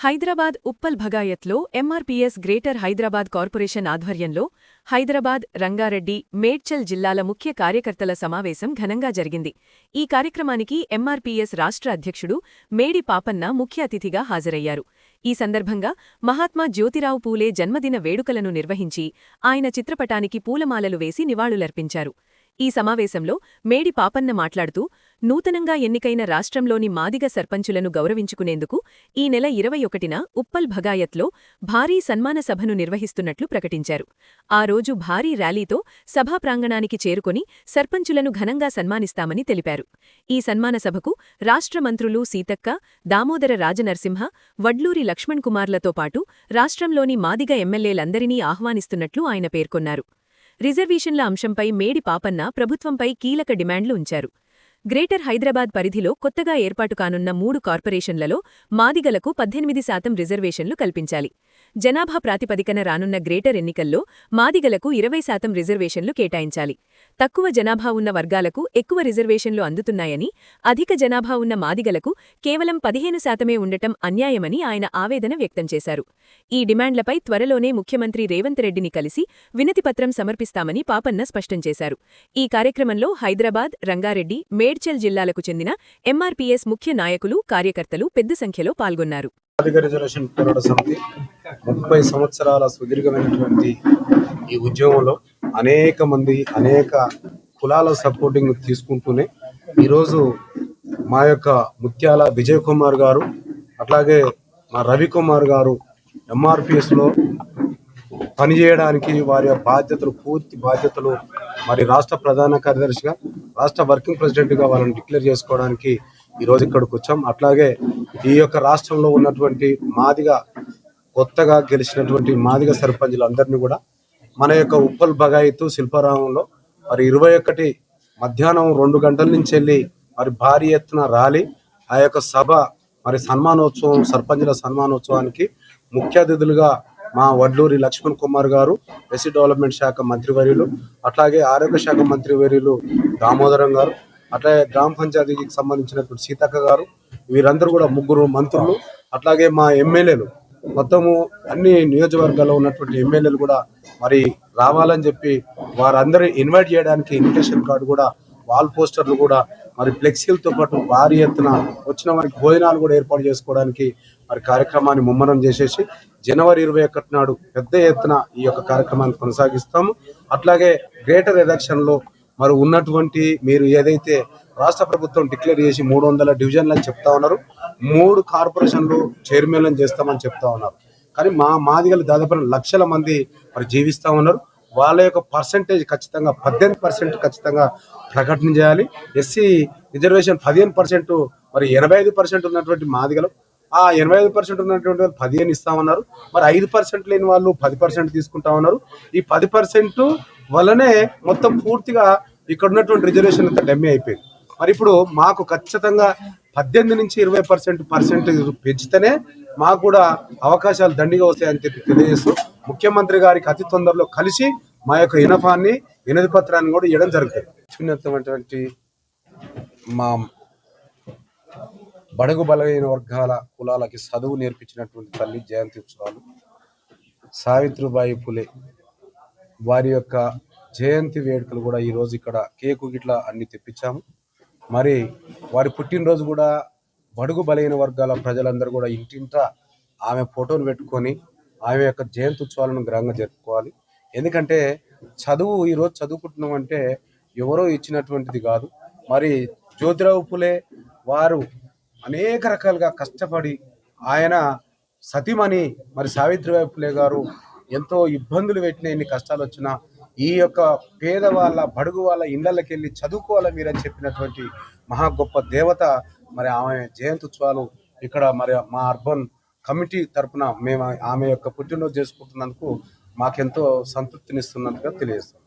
హైదరాబాద్ ఉప్పల్ భగాయత్లో MRPS greater Hyderabad corporation ఆధ్వర్యంలో హైదరాబాద్ రంగారెడ్డి మేడ్చల్ జిల్లాల ముఖ్య కార్యకర్తల సమావేశం ఘనంగా జరిగింది. ఈ కార్యక్రమానికి ఎంఆర్పీఎస్ రాష్ట్ర అధ్యక్షుడు మేడి పాపన్న ముఖ్య అతిథిగా హాజరయ్యారు. ఈ సందర్భంగా మహాత్మా జ్యోతిరావు పూలే జన్మదిన వేడుకలను నిర్వహించి ఆయన చిత్రపటానికి పూలమాలలు వేసి నివాళులర్పించారు. ఈ సమావేశంలో మేడి పాపన్న మాట్లాడుతూ నూతనంగా ఎన్నికైన రాష్ట్రంలోని మాదిగ సర్పంచులను గౌరవించుకునేందుకు ఈ నెల ఇరవై ఒకటిన ఉప్పల్ భగాయత్లో భారీ సన్మాన సభను నిర్వహిస్తున్నట్లు ప్రకటించారు. ఆ రోజు భారీ ర్యాలీతో సభా ప్రాంగణానికి చేరుకుని సర్పంచులను ఘనంగా సన్మానిస్తామని తెలిపారు. ఈ సన్మాన సభకు రాష్ట్ర మంత్రులు సీతక్క దామోదర రాజనరసింహ వడ్లూరి లక్ష్మణ్ కుమార్లతో పాటు రాష్ట్రంలోని మాదిగ ఎమ్మెల్యేలందరినీ ఆహ్వానిస్తున్నట్లు ఆయన పేర్కొన్నారు. రిజర్వేషన్ల అంశంపై మేడి పాపన్న ప్రభుత్వంపై కీలక డిమాండ్లు ఉంచారు. గ్రేటర్ హైదరాబాద్ పరిధిలో కొత్తగా ఏర్పాటు కానున్న మూడు కార్పొరేషన్లలో మాదిగలకు పద్దెనిమిది శాతం రిజర్వేషన్లు కల్పించాలి. జనాభా ప్రాతిపదికన రానున్న గ్రేటర్ ఎన్నికల్లో మాదిగలకు ఇరవై శాతం రిజర్వేషన్లు కేటాయించాలి. తక్కువ జనాభా ఉన్న వర్గాలకు ఎక్కువ రిజర్వేషన్లు అందుతున్నాయని అధిక జనాభా ఉన్న మాదిగలకు కేవలం పదిహేను శాతమే ఉండటం అన్యాయమని ఆయన ఆవేదన వ్యక్తం చేశారు. ఈ డిమాండ్లపై త్వరలోనే ముఖ్యమంత్రి రేవంత్ రెడ్డిని కలిసి వినతిపత్రం సమర్పిస్తామని పాపన్న స్పష్టం చేశారు. ఈ కార్యక్రమంలో హైదరాబాద్ రంగారెడ్డి మేడ్చల్ జిల్లాలకు చెందిన ఎంఆర్పీఎస్ ముఖ్య నాయకులు కార్యకర్తలు పెద్ద సంఖ్యలో పాల్గొన్నారు. రిజర్వేషన్ పోరాట సమితి ముప్పై సంవత్సరాల సుదీర్ఘమైనటువంటి ఈ ఉద్యమంలో అనేక మంది అనేక కులాల సపోర్టింగ్ తీసుకుంటూనే ఈరోజు మా యొక్క ముత్యాల విజయ్ కుమార్ గారు అట్లాగే మా రవికుమార్ గారు ఎంఆర్పిఎస్లో పనిచేయడానికి వారి బాధ్యతలు పూర్తి బాధ్యతలు మరి రాష్ట్ర ప్రధాన కార్యదర్శిగా రాష్ట్ర వర్కింగ్ ప్రెసిడెంట్గా వాళ్ళని డిక్లేర్ చేసుకోవడానికి ఈరోజు ఇక్కడికి వచ్చాం. అట్లాగే ఈ యొక్క రాష్ట్రంలో ఉన్నటువంటి మాదిగా కొత్తగా గెలిచినటువంటి మాదిగ సర్పంచులందరినీ కూడా మన యొక్క ఉప్పల్ బగాయితు శిల్పారామంలో మరి ఇరవై ఒకటి మధ్యాహ్నం రెండు గంటల నుంచి వెళ్ళి మరి భారీ ఎత్తున ర్యాలీ ఆ యొక్క సభ మరి సన్మానోత్సవం సర్పంచుల సన్మానోత్సవానికి ముఖ్య అతిథులుగా మా వడ్లూరి లక్ష్మణ్ కుమార్ గారు ఎస్సీ డెవలప్మెంట్ శాఖ మంత్రివర్యులు అట్లాగే ఆరోగ్య శాఖ మంత్రివర్యులు దామోదరం గారు అట్లాగే గ్రామ పంచాయతీకి సంబంధించినటువంటి సీతక్క గారు వీరందరూ కూడా ముగ్గురు మంత్రులు అట్లాగే మా ఎమ్మెల్యేలు. మొత్తము అన్ని నియోజకవర్గాల్లో ఉన్నటువంటి ఎమ్మెల్యేలు కూడా మరి రావాలని చెప్పి వారందరూ ఇన్వైట్ చేయడానికి ఇన్విటేషన్ కార్డు కూడా వాల్ పోస్టర్లు కూడా మరి ఫ్లెక్సీలతో పాటు భారీ ఎత్తున వచ్చిన వారికి భోజనాలు కూడా ఏర్పాటు చేసుకోవడానికి మరి కార్యక్రమాన్ని ముమ్మరం చేసేసి జనవరి ఇరవై ఒకటి నాడు పెద్ద ఎత్తున ఈ యొక్క కార్యక్రమాన్ని కొనసాగిస్తాము. అట్లాగే గ్రేటర్ ఎలక్షన్లో మరి ఉన్నటువంటి మీరు ఏదైతే రాష్ట్ర ప్రభుత్వం డిక్లేర్ చేసి మూడు వందల డివిజన్లు అని చెప్తా ఉన్నారు మూడు కార్పొరేషన్లు చైర్మన్లను చేస్తామని చెప్తా ఉన్నారు. కానీ మా మాదిగలు దాదాపు లక్షల మంది మరి జీవిస్తూ ఉన్నారు. వాళ్ళ యొక్క పర్సంటేజ్ ఖచ్చితంగా పద్దెనిమిది పర్సెంట్ ఖచ్చితంగా ప్రకటన చేయాలి. ఎస్సీ రిజర్వేషన్ పదిహేను పర్సెంట్ మరి ఎనభై ఐదు పర్సెంట్ ఉన్నటువంటి మాదిగలు ఆ ఎనభై ఐదు పర్సెంట్ ఉన్నటువంటి వాళ్ళు పదిహేను ఇస్తామన్నారు మరి ఐదు పర్సెంట్ లేని వాళ్ళు పది పర్సెంట్ తీసుకుంటా ఉన్నారు. ఈ పది పర్సెంట్ వల్లనే మొత్తం పూర్తిగా ఇక్కడ ఉన్నటువంటి రిజర్వేషన్ అంతా డమ్మి అయిపోయింది. మరి ఇప్పుడు మాకు ఖచ్చితంగా పద్దెనిమిది నుంచి ఇరవై పర్సెంట్ పర్సెంట్ పెంచితేనే మాకు కూడా అవకాశాలు దండిగా వస్తాయని చెప్పి తెలియజేస్తూ ముఖ్యమంత్రి గారికి అతి తొందరలో కలిసి మా యొక్క ఇనఫాన్ని వినతి పత్రాన్ని కూడా ఇవ్వడం జరుగుతుంది. అత్యున్నతమైనటువంటి మా బడుగు బలహీన వర్గాల కులాలకి చదువు నేర్పించినటువంటి తల్లి జయంతి ఉత్సవాలు. సావిత్రిబాయి పులే వారి యొక్క జయంతి వేడుకలు కూడా ఈరోజు ఇక్కడ కేకు గిట్లా అన్ని తెప్పించాము. మరి వారి పుట్టినరోజు కూడా బడుగు బలహీన వర్గాల ప్రజలందరూ కూడా ఇంటింటా ఆమె ఫోటోలు పెట్టుకొని ఆమె యొక్క జయంతి ఉత్సవాలను ఘనంగా జరుపుకోవాలి. ఎందుకంటే చదువు ఈరోజు చదువుకుంటున్నాం అంటే ఎవరో ఇచ్చినటువంటిది కాదు. మరి జ్యోతిరావు పులే వారు అనేక రకాలుగా కష్టపడి ఆయన సతీమణి మరి సావిత్రిబాయి పులే గారు ఎంతో ఇబ్బందులు పెట్టిన ఎన్ని కష్టాలు వచ్చినా ఈ యొక్క పేదవాళ్ళ బడుగు వాళ్ళ ఇళ్ళకి వెళ్ళి చదువుకోవాలి మీరని చెప్పినటువంటి మహా గొప్ప దేవత మరి ఆమె జయంత్యుత్సవాలు ఇక్కడ మరి మా అర్బన్ కమిటీ తరపున మేము ఆమె యొక్క పుట్టినరోజు చేసుకుంటున్నందుకు మాకెంతో సంతృప్తినిస్తున్నట్టుగా తెలియజేస్తాం.